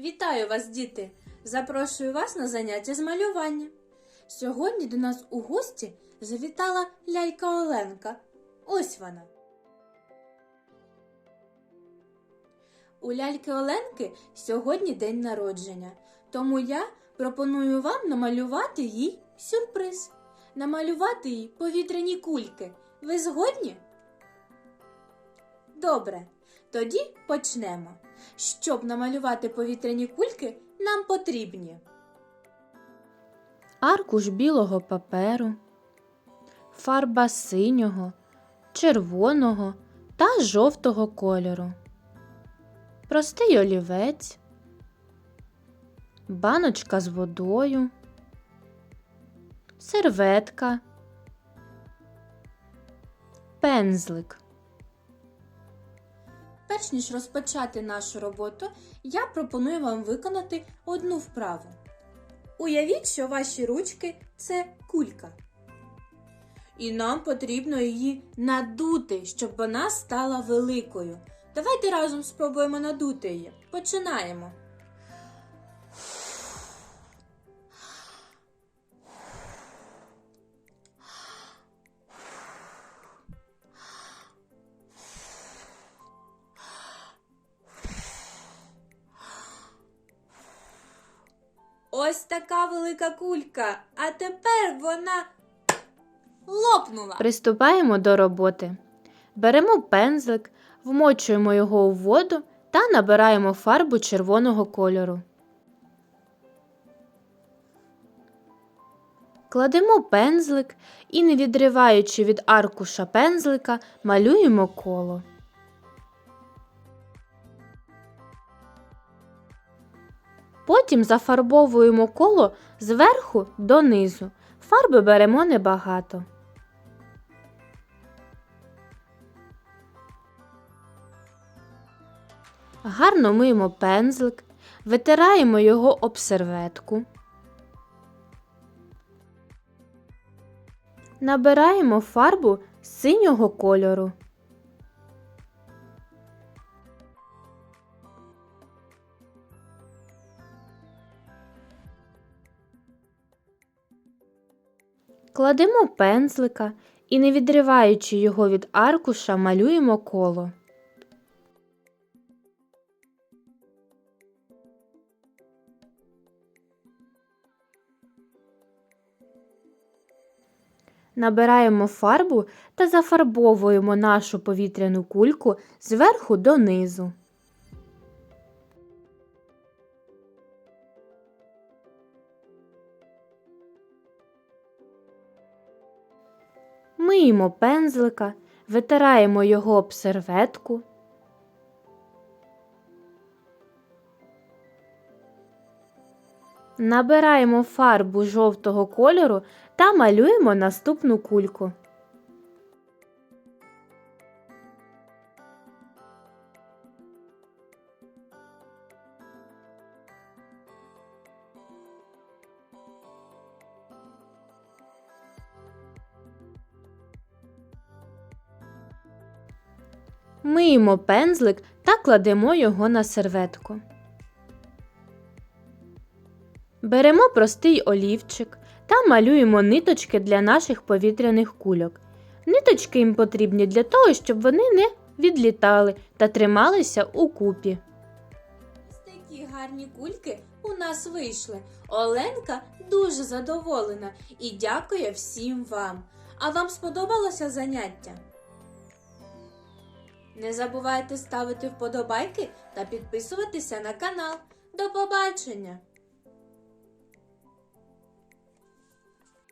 Вітаю вас, діти! Запрошую вас на заняття з малювання. Сьогодні до нас у гості завітала лялька Оленка. Ось вона. У ляльки Оленки сьогодні день народження, тому я пропоную вам намалювати їй сюрприз. Намалювати їй повітряні кульки. Ви згодні? Добре, тоді почнемо. Щоб намалювати повітряні кульки, нам потрібні аркуш білого паперу, фарба синього, червоного та жовтого кольору, простий олівець, баночка з водою, серветка, пензлик. Перш ніж розпочати нашу роботу, я пропоную вам виконати одну вправу. Уявіть, що ваші ручки це кулька. І нам потрібно її надути, щоб вона стала великою. Давайте разом спробуємо надути її. Починаємо. Ось така велика кулька, а тепер вона лопнула. Приступаємо до роботи. Беремо пензлик, вмочуємо його у воду та набираємо фарбу червоного кольору. Кладемо пензлик і, не відриваючи від аркуша пензлика, малюємо коло. Потім зафарбовуємо коло зверху донизу. Фарби беремо небагато. Гарно миємо пензлик, витираємо його об серветку. Набираємо фарбу синього кольору. Кладемо пензлика і, не відриваючи його від аркуша, малюємо коло. Набираємо фарбу та зафарбовуємо нашу повітряну кульку зверху донизу. Миємо пензлика, витираємо його об серветку. Набираємо фарбу жовтого кольору та малюємо наступну кульку. Миємо пензлик та кладемо його на серветку. Беремо простий олівчик та малюємо ниточки для наших повітряних кульок. Ниточки їм потрібні для того, щоб вони не відлітали та трималися у купі. Ось такі гарні кульки у нас вийшли. Оленка дуже задоволена і дякує всім вам. А вам сподобалося заняття? Не забувайте ставити вподобайки та підписуватися на канал. До побачення!